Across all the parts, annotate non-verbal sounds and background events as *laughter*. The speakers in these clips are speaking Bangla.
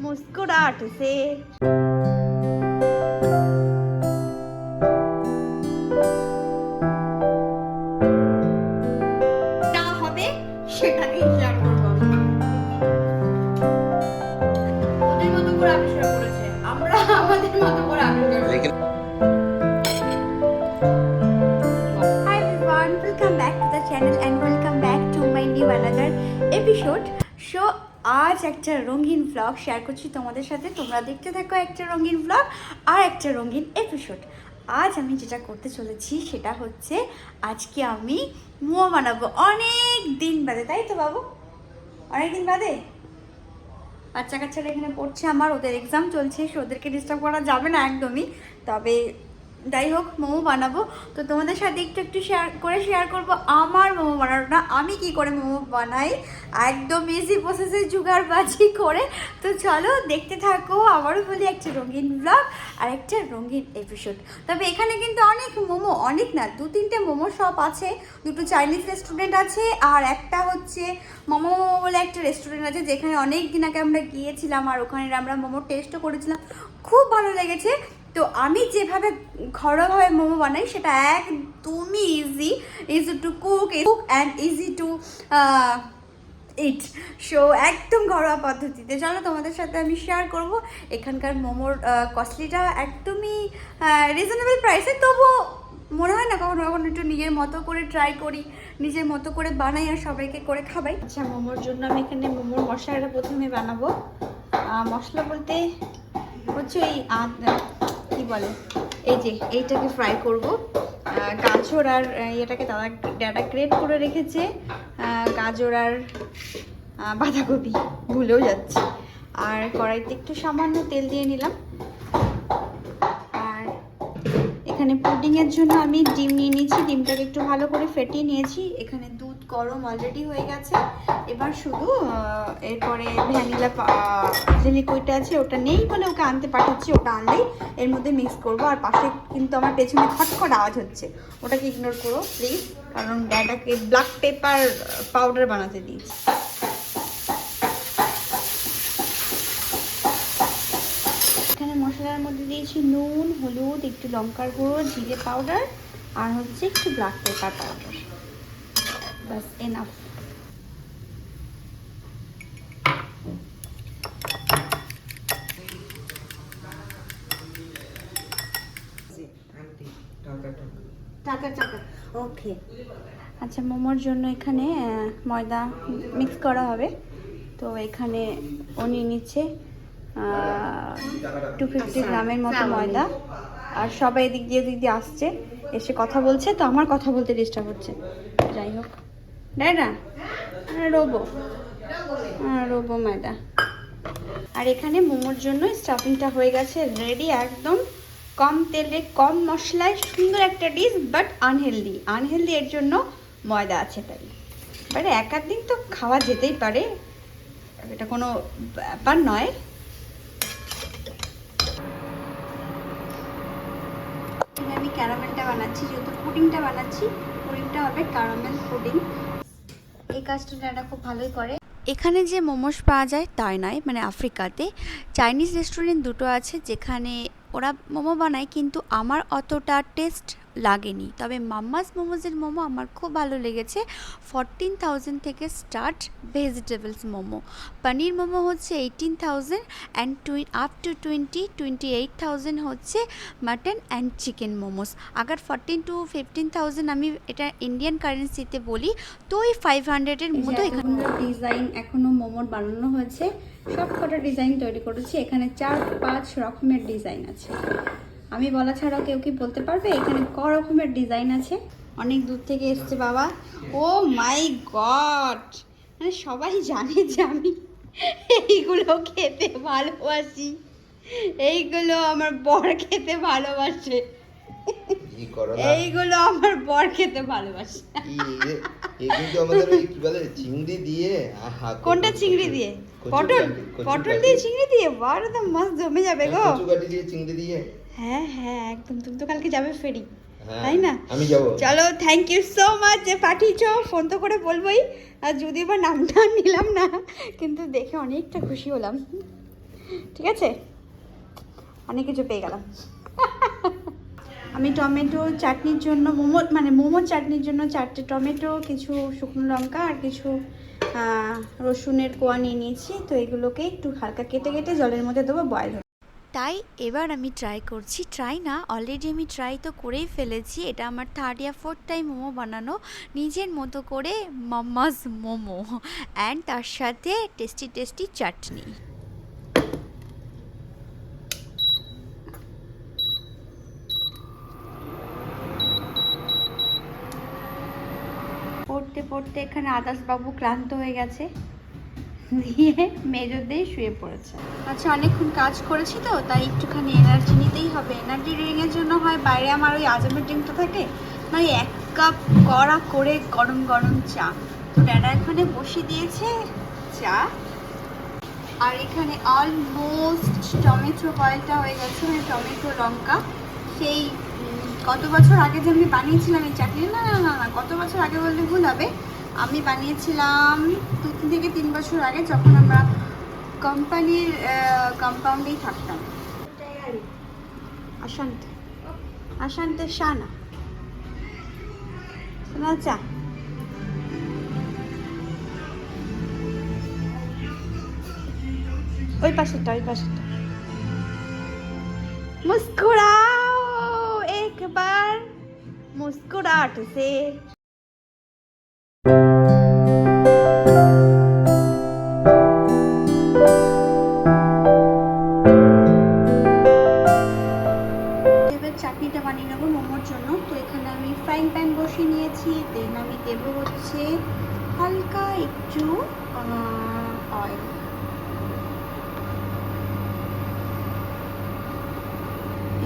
मुस्कुराहट से আজ একটা রঙিন ব্লগ শেয়ার করছি তোমাদের সাথে। তোমরা দেখতে থাকো একটা রঙিন ব্লগ আর একটা রঙিন এপিসোড আজ আমি যেটা করতে চলেছি সেটা হচ্ছে, আজকে আমি মোয়া বানাবো। অনেক দিন বাদে, তাই তো বাবু? অনেক দিন বাদে? বাচ্চা কাচ্চারা এখানে পড়ছে আমার, ওদের এক্সাম চলছে, সো ওদেরকে ডিস্টার্ব করা যাবে না একদমই। তবে যাই হোক, মোমো বানাবো। তো তোমাদের সাথে একটু একটু শেয়ার করে শেয়ার করব আমার মোমো বানানোটা। আমি কি করে মোমো বানাই? একদম ইজি প্রসেসে জুগাড়বাজি করে। তো চলো দেখতে থাকো, আবারও বলি একটা রঙিন ব্লগ আর একটা রঙিন এপিসোড তবে এখানে কিন্তু অনেক মোমো, অনেক না, দু তিনটে মোমো শপ আছে। দুটো চাইনিজ রেস্টুরেন্ট আছে আর একটা হচ্ছে মোমো বলে একটা রেস্টুরেন্ট আছে, যেখানে অনেক দিন আগে আমরা গিয়েছিলাম আর ওখানে আমরা মোমো টেস্টও করেছিলাম। খুব ভালো লেগেছে। তো আমি যেভাবে ঘরোয়াভাবে মোমো বানাই, সেটা একদমই easy easy to cook cook and easy to eat so একদম ঘরোয়া পদ্ধতিতে। চলো তোমাদের সাথে আমি শেয়ার করব। এখানকার মোমোর কস্টলিটা একদমই রিজনেবল প্রাইসে তবুও মনে হয় না কখনো কখনো একটু নিজের মতো করে ট্রাই করি, নিজের মতো করে বানাই আর সবাইকে করে খাবাই। আচ্ছা মোমোর জন্য আমি এখানে মোমোর মশলাটা প্রথমে বানাবো। মশলা বলতে হচ্ছে আদ- কি বলে? এই যে, এইটাকে ফ্রাই করব। গাজর আর এটাকে দাদা ডাটা গ্রেট করে রেখেছে। গাজর আর বাঁধাকপি। ভুলেও যাচ্ছে। আর কড়াইতে একটু সামান্য তেল দিয়ে নিলাম আর এখানে পুডিংয়ের জন্য আমি ডিম নিয়ে নিয়েছি। ডিমটাকে একটু ভালো করে ফেটিয়ে নিয়েছি। এখানে দুধ গরম অলরেডি হয়ে গেছে। এবার শুধু এরপরে ভ্যানিলা যে লিকুইডটা আছে, ওটা নেই বলে ওকে আনতে পাঠাচ্ছি। ওটা আনলেই এর মধ্যে মিক্স করব। আর পাশে কিন্তু আমার পেছনে খটখট আওয়াজ হচ্ছে। ওটাকে ইগনোর করো প্লিজ কারণ ড্যাডাকে ব্ল্যাক পেপার পাউডার বানাতে দিয়েছি এখানে মশলার মধ্যে দিয়েছি নুন, হলুদ, একটু লঙ্কার গুঁড়ো, জিরে পাউডার আর হচ্ছে একটু ব্ল্যাক পেপার পাউডার বাস এনাফ ওকে আচ্ছা মোমোর জন্য এখানে ময়দা মিক্স করা হবে। তো এখানে নিয়ে নিচ্ছে। টু ফিফটি গ্রামের মতো ময়দা। আর সবাই এদিক দিয়ে এদিক দিয়ে আসছে এসে কথা বলছে তো আমার কথা বলতে ডিস্টার্ব হচ্ছে। যাই হোক। দেয় না রোবো। হ্যাঁ রোবো ময়দা আর এখানে মোমোর জন্য স্টাফিংটা হয়ে গেছে রেডি একদম। কম তেলে কম মশলায় সুন্দর একটা ডিশ বাট আনহেলদি আনহেলদি এর জন্য ময়দা আছে তাই। বাট এক দিন তো খাওয়া যেতেই পারে। এটা কোনো ব্যাপার নয় এখানে আমি ক্যারামেলটা বানাচ্ছি, যেহেতু পুডিংটা বানাচ্ছি, পুডিংটা হবে ক্যারামেল পুডিং। এই কাজটা ডাটা খুব ভালোই করে। এখানে যে মোমোস পাওয়া যায়, তাই নয় মানে আফ্রিকাতে। চাইনিজ রেস্টুরেন্ট দুটো আছে, যেখানে ওরা মোমো বানায়, কিন্তু আমার অতটা টেস্ট লাগেনি। তবে মাম্মাস মোমোজের মোমো আমার খুব ভালো লেগেছে। ফরটিন থাউজেন্ড থেকে স্টার্ট ভেজিটেবলস মোমো। পনির মোমো হচ্ছে eighteen thousand and টুই up to twenty twenty eight thousand হচ্ছে মাটন অ্যান্ড চিকেন মোমোস আগার ফরটিন টু ফিফটিন থাউজেন্ড আমি এটা ইন্ডিয়ান কারেন্সিতে বলি তো ওই ফাইভ হান্ড্রেডের মতো এখানে ডিজাইন এখনও মোমোর বানানো হয়েছে সব কটা ডিজাইন তৈরি করেছি। এখানে চার পাঁচ রকমের ডিজাইন আছে। আমি বলা ছাড়াও কেউ কি বলতে পারবে? এখানে ক রকমের ডিজাইন আছে? অনেক দূর থেকে এসছে বাবা। ও মাই গড মানে সবাই জানে যে আমি এইগুলো খেতে ভালোবাসি। এইগুলো আমার বর খেতে ভালোবাসে। এইগুলো আমার বর খেতে ভালোবাসে। কিন্তু আমাদের ওই কি বলে চিংড়ি দিয়ে? আহা, কোনটা চিংড়ি দিয়ে? পটল? পটল দিয়ে চিংড়ি দিয়ে? বার তো মাছ জমে যাবে গো। কচু কাঠি দিয়ে চিংড়ি দিয়ে? হ্যাঁ হ্যাঁ একদম। তুমি তো কালকে যাবে ফেরি হ্যাঁ, তাই না? আমি যাব। চলো থ্যাংক ইউ সো মাচ যে পাঠিয়েছো ফোন তো করে বলবোই। আর যদি বা নামটা নিলাম না কিন্তু দেখে অনেকটা খুশি হলাম। ঠিক আছে? অনেক কিছু পেয়ে গেলাম। *laughs* আমি টমেটো চাটনির জন্য, মোমো মানে মোমো চাটনির জন্য চারটে টমেটো, কিছু শুকনো লঙ্কা আর কিছু রসুনের কোয়া নিয়ে নিয়েছি। তো এগুলোকে একটু হালকা কেটে কেটে জলের মধ্যে দেবো বয়েল হবে তাই এবার আমি ট্রাই করছি। ট্রাই না অলরেডি আমি ট্রাই তো করেই ফেলেছি। এটা আমার third year fourth time momo বানানো। নিজের মতো করে মাম্মাস মোমো। অ্যান্ড তার সাথে টেস্টি টেস্টি চাটনি। এখানে আদাস বাবু ক্লান্ত হয়ে গেছে। দিয়ে মেজোতেই শুয়ে পড়েছে। আচ্ছা অনেকক্ষণ কাজ করেছি তো, তাই একটুখানি এনার্জি নিতেই হবে। এনার্জি ড্রিঙ্কের জন্য হয় বাইরে আমার ওই আজমের ড্রিঙ্কটা থাকে মানে এক কাপ কড়া করে গরম গরম চা। তো ড্যাডা এখানে বসিয়ে দিয়েছে চা। আর এখানে অলমোস্ট টমেটো বয়েলটা হয়ে গেছে মানে টমেটো লঙ্কা। সেই কত বছর আগে যে আমি বানিয়েছিলাম এই চাটনি, না না না না, কত বছর আগে বললে ভুল হবে। আমি বানিয়েছিলাম দু তিন থেকে তিন বছর আগে যখন আমরা কোম্পানির কম্পাউন্ডেই থাকতাম আশান্ত আশান্তে শানা শোনা চা ওই পাশেরটা ওই পাশেরটা मुस्कुराओ एक बार मुस्कुराहट से এবার চাটনিটা বানিয়ে নেব মোমোর জন্য। তো এখানে আমি ফ্রাইং প্যান বসিয়ে নিয়েছি দেন আমি দেবো হচ্ছে হালকা একটু অয়েল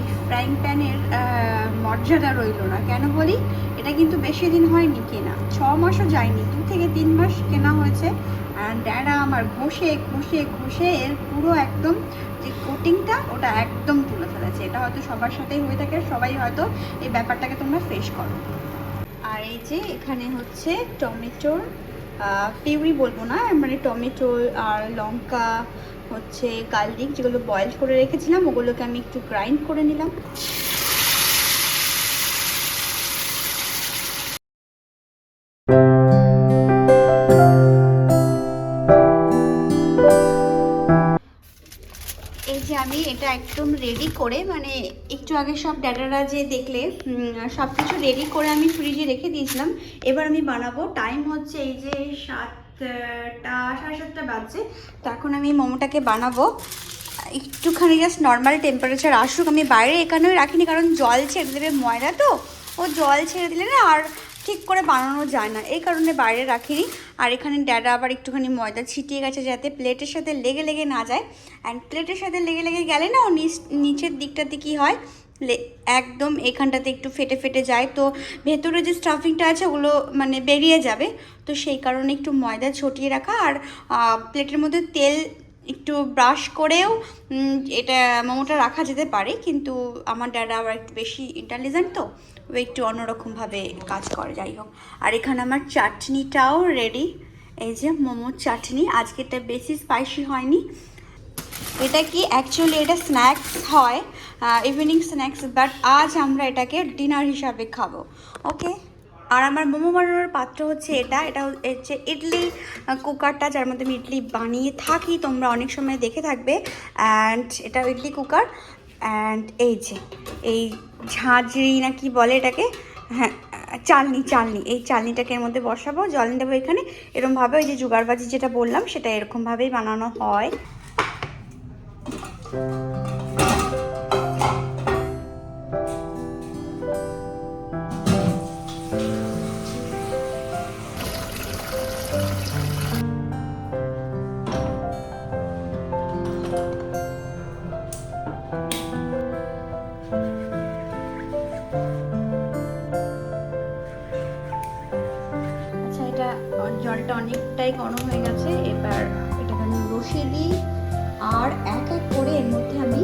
এই ফ্রাইং প্যানের মর্যাদা রইল না। কেন বলি? এটা কিন্তু বেশি দিন হয়নি কেনা। ছ মাসও যায়নি, দু থেকে তিন মাস কেনা হয়েছে। আর ড্যাডা আমার ঘষে ঘষে ঘষে এর পুরো একদম যে কোটিংটা ওটা একদম তুলে ফেলেছে এটা হয়তো সবার সাথেই হয়ে থাকে, সবাই হয়তো এই ব্যাপারটাকে তোমরা ফেস করো। আর এই যে এখানে হচ্ছে টমেটোর পিউরি বলব না মানে টমেটো আর লঙ্কা, হচ্ছে গার্লিক যেগুলো বয়েল করে রেখেছিলাম, ওগুলোকে আমি একটু গ্রাইন্ড করে নিলাম। একদম রেডি করে মানে একটু আগে সব ড্যাডারা যে দেখলে সব কিছু রেডি করে আমি ফ্রিজে রেখে দিয়েছিলাম। এবার আমি বানাবো। টাইম হচ্ছে এই যে সাতটা, সাড়ে সাতটা বাজছে। তো এখন আমি মোমোটাকে বানাবো। একটুখানি জাস্ট নর্মাল টেম্পারেচার আসুক। আমি বাইরে এখানেও রাখিনি, কারণ জল ছেড়ে দেবে ময়দা তো। ও জল ছেড়ে দিলে না আর ঠিক করে বানানো যায় না। এই কারণে বাইরে রাখিনি। আর এখানে ড্যাডা আবার একটুখানি ময়দা ছিটিয়ে গেছে যাতে প্লেটের সাথে লেগে লেগে না যায়। অ্যান্ড প্লেটের সাথে লেগে লেগে গেলে না ও নিচ, নিচের দিকটাতে কি হয়? একদম এখানটাতে একটু ফেটে ফেটে যায়। তো ভেতরে যে স্টাফিংটা আছে ওগুলো মানে বেরিয়ে যাবে। তো সেই কারণে একটু ময়দা ছটিয়ে রাখা। আর প্লেটের মধ্যে তেল একটু ব্রাশ করেও এটা মোমোটা রাখা যেতে পারে, কিন্তু আমার ড্যাডা আবার একটু বেশি ইন্টেলিজেন্ট তো, ও একটু অন্যরকমভাবে কাজ করে, যাই হোক। আর এখানে আমার চাটনিটাও রেডি এই যে মোমোর চাটনি, আজকেরটা বেশি স্পাইসি হয়নি। এটা কি অ্যাকচুয়ালি এটা স্ন্যাক্স হয় ইভিনিং স্ন্যাক্স বাট আজ আমরা এটাকে ডিনার হিসাবে খাব ওকে আর আমার মোমো বানানোর পাত্র হচ্ছে এটা। এটা হচ্ছে ইডলি কুকারটা, যার মধ্যে আমি ইডলি বানিয়ে থাকি। তোমরা অনেক সময় দেখে থাকবে। অ্যান্ড এটা ইডলি কুকার। অ্যান্ড এই যে, এই ঝাঁঝরি না কি বলে এটাকে? হ্যাঁ চালনি চালনি। এই চালনিটাকে এর মধ্যে বসাবো। জল দেবো এখানে। এরকমভাবে ওই যে জুগারবাজি যেটা বললাম, সেটা এরকমভাবেই বানানো হয়। জলটা অনেকটাই গরম হয়ে গেছে। এবার এটাকে আমি বসিয়ে দিই আর এক এক করে এর মধ্যে আমি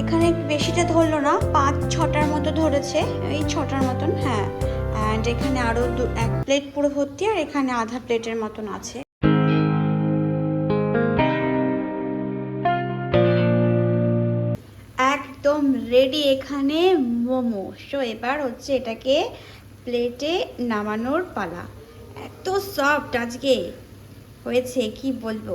এখানে বেশিটা ধরলো না, পাঁচ ছটার মতো ধরেছে, এই ছটার মতন হ্যাঁ। অ্যান্ড এখানে আরও এক প্লেট পুরো ভর্তি আর এখানে আধা প্লেটের মতন আছে। একদম রেডি এখানে মোমো। সো এবার হচ্ছে এটাকে প্লেটে নামানোর পালা। এত সফট আজকে। হয়েছে, কি বলব?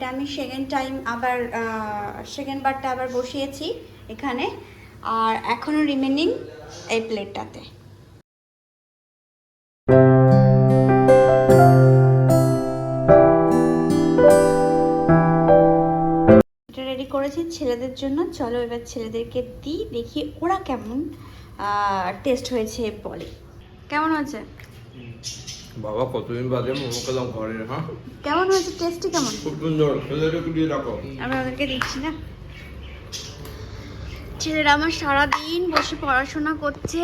এটা আমি সেকেন্ড টাইম আবার সেকেন্ড বারটা আবার বসিয়েছি এখানে। আর এখনও রিমেনিং এই প্লেটটাতে রেডি করেছি ছেলেদের জন্য। চলো এবার ছেলেদেরকে দিই, দেখি ওরা কেমন টেস্ট হয়েছে বলে। কেমন হয়েছে? বাবা কতদিন বাদে মোমো খেলাম ঘরে হ্যাঁ? কেমন হয়েছে? টেস্টটি কেমন? খুব সুন্দর। ছেলেটা একটু দিয়ে রাখো। আমি ওদেরকে দিচ্ছি না। ছেলেরা আমার সারাদিন বসে পড়াশোনা করছে।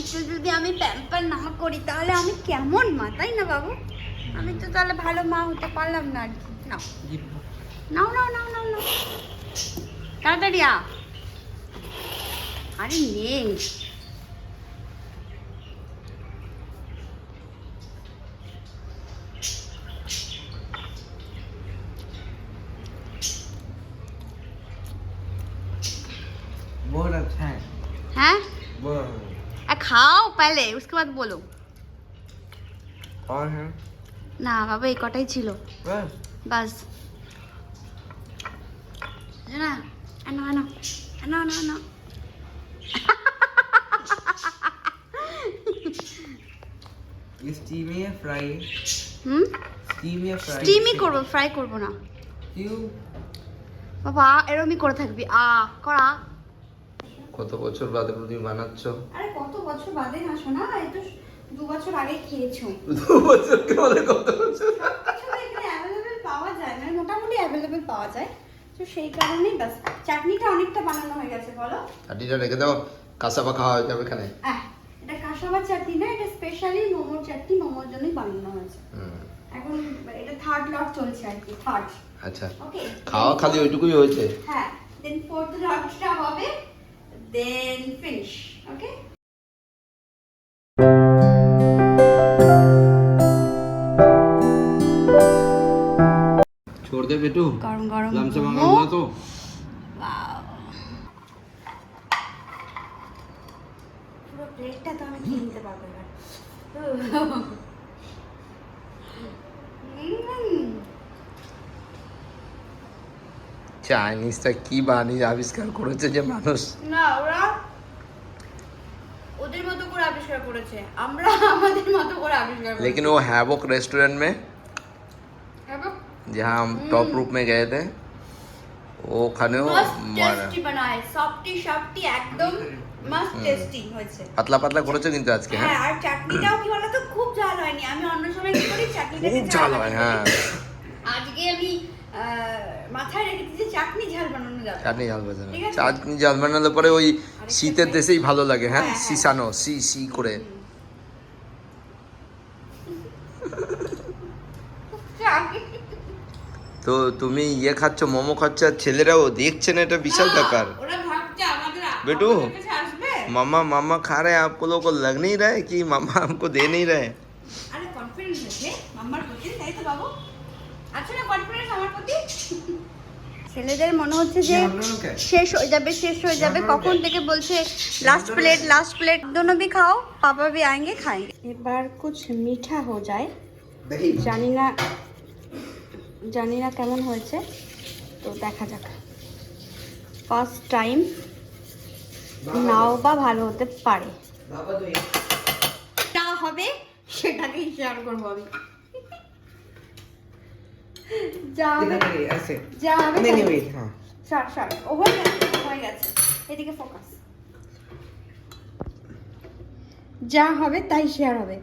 একটু যদি আমি প্যাম্পার না করি তাহলে আমি কেমন মা? তাই না বাবু? আমি তো তাহলে ভালো মা হতে পারলাম না আর কি। নাও। নাও নাও নাও নাও নাও। তাড়াতাড়ি আ। আরে নেই पहले उसके बाद बोलो और है না বাবা এই কটাই ছিল बस বাস না আনো আনো আনো আনো আনো ये स्टीम है फ्राई হুম स्टीम या फ्राई স্টিমই করবো ফ্রাই করবো না क्यों বাবা এরমই করে থাকবি আ করা কত বছর বাদে তুমি বানাচ্ছ? আরে কত বছর বাদে না শোনা এই তো দু বছর আগে খেয়েছো। দু বছর কে বলে কত বছর? এখানে অ্যাভেলেবেল পাওয়া যায় মানে মোটামুটি অ্যাভেলেবেল পাওয়া যায়। তো সেই কারণেই বাস চাটনিটা অনেকটা বানানো হয়ে গেছে বলো। চাটনিটা রেখে দাও কাঁচাপা খাওয়া হয়ে যাবে এখানে। এটা কাঁসাবার চাটনি না এটা স্পেশালি মোমোর চাটনি মোমোর জন্যই বানানো হয়েছে। এখন এটা থার্ড লট চলছে আর কি থার্ড আচ্ছা। ওকে খাওয়া খালি ওইটুকুই হয়েছে? হ্যাঁ দেন ফোর্থ লটটা হবে দেন ফিনিশ ওকে छोड़ दे बेटू গরম গরম लम से मांगा মোমো। हुआ तो Wow. পুরো প্লেটটা তো আমি খেয়ে নিতে পারবো এবার চাইনিজটা কি বানিয়ে আবিষ্কার করেছে যে মানুষ না ওরা ওদের মতো করে আবিষ্কার করেছে আমরা আমাদের মতো করে আবিষ্কার করেছি लेकिन वो हैवोक रेस्टोरेंट में এবং जहाँ हम टॉप रूप में गए थे वो खाने वो মাস্ট मारा টেস্টি বানায় সফটি সফটি একদম মাস্ট টেস্টি হয়েছে পাতলা পাতলা করেছে কিন্তু আজকে হ্যাঁ হ্যাঁ আর চাটনিটাও কি বলতো খুব ঝাল হয়নি আমি অন্য সময় কি করি চাটনিটাকে খুব ঝাল হয় হ্যাঁ আজকে আমি আহ, পরে ওই শীতের দেশেই ভালো লাগে হ্যাঁ? হ্যাঁ? সিসানো সি সি করে। তো তুমি ইয়ে খাচ্ছ মোমো খাচ্ছ ছেলেরাও দেখছে না এটা বিশাল ব্যাপার। বেটু মামা মামা খা রে আপকো লোক লগ নেই রা কি? মামা আপকো দে নেই আরে কনফিডেন্স আছে কোচিং তাই তো বাবু? আচ্ছা না কনফিডেন্স ছেলেদের মনে হচ্ছে যে শেষ হয়ে যাবে শেষ হয়ে যাবে। কখন থেকে বলছে লাস্ট প্লেট লাস্ট প্লেট দোনো ভি খাও পাপা ভি আয়েঙ্গে খাই এবার কুছ মিঠা হয়ে যায় জানি না জানি না কেমন হয়েছে তো দেখা যাক। ফার্স্ট টাইম নাও বা ভালো হতে পারে। যা হবে সেটাকেই শেয়ার করব আমি। যা হবে তাই শেয়ার হবে।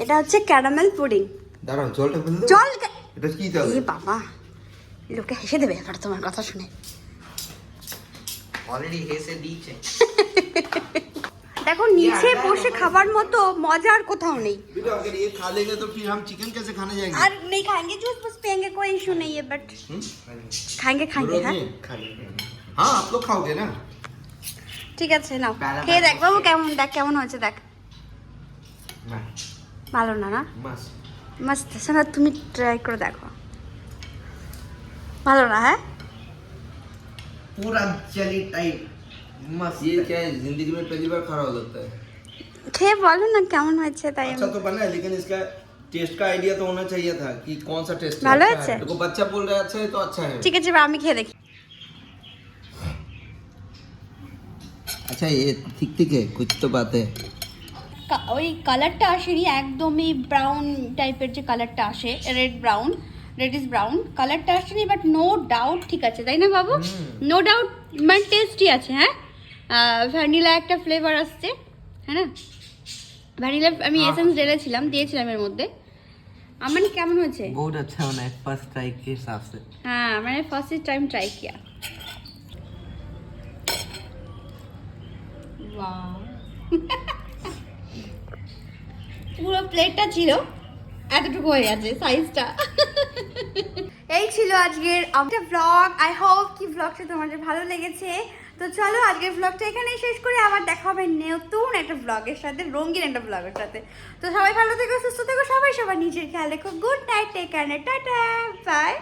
এটা? হচ্ছে ক্যারামেল পুডিং দাঁড়ান জলটা ফেলে জল এটা কি তাহলে এ বাবা লোকে হেসে দেবে এবার তোমার কথা শুনে। অলরেডি হেসে দিয়েছে। দেখো নিচে বসে খাবার মতো মজা আর কোথাও নেই बेटा अगर ये खा लेंगे तो फिर हम चिकन कैसे खाने जाएंगे और नहीं खाएंगे जूस बस पियेंगे कोई इशू नहीं है बट खाएंगे खाएंगे जरूरत हाँ नहीं है? हाँ आप लोग खाओगे ना ঠিক আছে নাও বেলা খেয়ে বেলা দেখ বাবু কেমন দেখ কেমন হয়েছে দেখ ভালো না না मस्त মস্ত শোনা তুমি ট্রাই করে দেখো ভালো না হ্যাঁ पूरा जली टाइप मस्त ये क्या है जिंदगी में पहली बार खा रहा हो लगता है খেয়ে বলো না কেমন হয়েছে তাই अच्छा আমি तो बना है लेकिन इसका टेस्ट का आइडिया तो होना चाहिए था कि कौन सा टेस्ट ভালো है হয়েছে देखो बच्चा बोल रहा है अच्छा है तो अच्छा है ঠিক আছে এবার আমি খেয়ে দেখি अच्छा ये ठीक ठीक है कुछ तो बात है কা- ওই কালারটা আসেনি একদমই ব্রাউন টাইপের যে কালারটা আসে red brown red is brown কালারটা আসেনি বাট নো ডাউট ঠিক আছে তাই না বাবু নো ডাউট মানে টেস্টি আছে হ্যাঁ ভ্যানিলা একটা ফ্লেভার আসছে হ্যাঁ না? ভ্যানিলা আমি এসেন্স ঢেলেছিলাম দিয়েছিলাম এর মধ্যে। আমার মানে কেমন হয়েছে? বহুত আচ্ছা মানে ফার্স্ট ট্রাই কি সাফসে হ্যাঁ মানে ফার্স্ট টাইম ট্রাই किया ওয়াও পুরো প্লেটটা ছিল এতটুকু হয়ে আছে সাইজটা *laughs* এই ছিল আজকের একটা ব্লগ আই হোপ কি ব্লগটা তোমাদের ভালো লেগেছে। তো চলো আজকের ব্লগটা এখানেই শেষ করে। আবার দেখা হবে নতুন একটা ব্লগের সাথে, রঙিন একটা ব্লগের সাথে। তো সবাই ভালো থেকো, সুস্থ থেকো, সবাই সবার নিজের খেয়াল রেখো। Good night take tata bye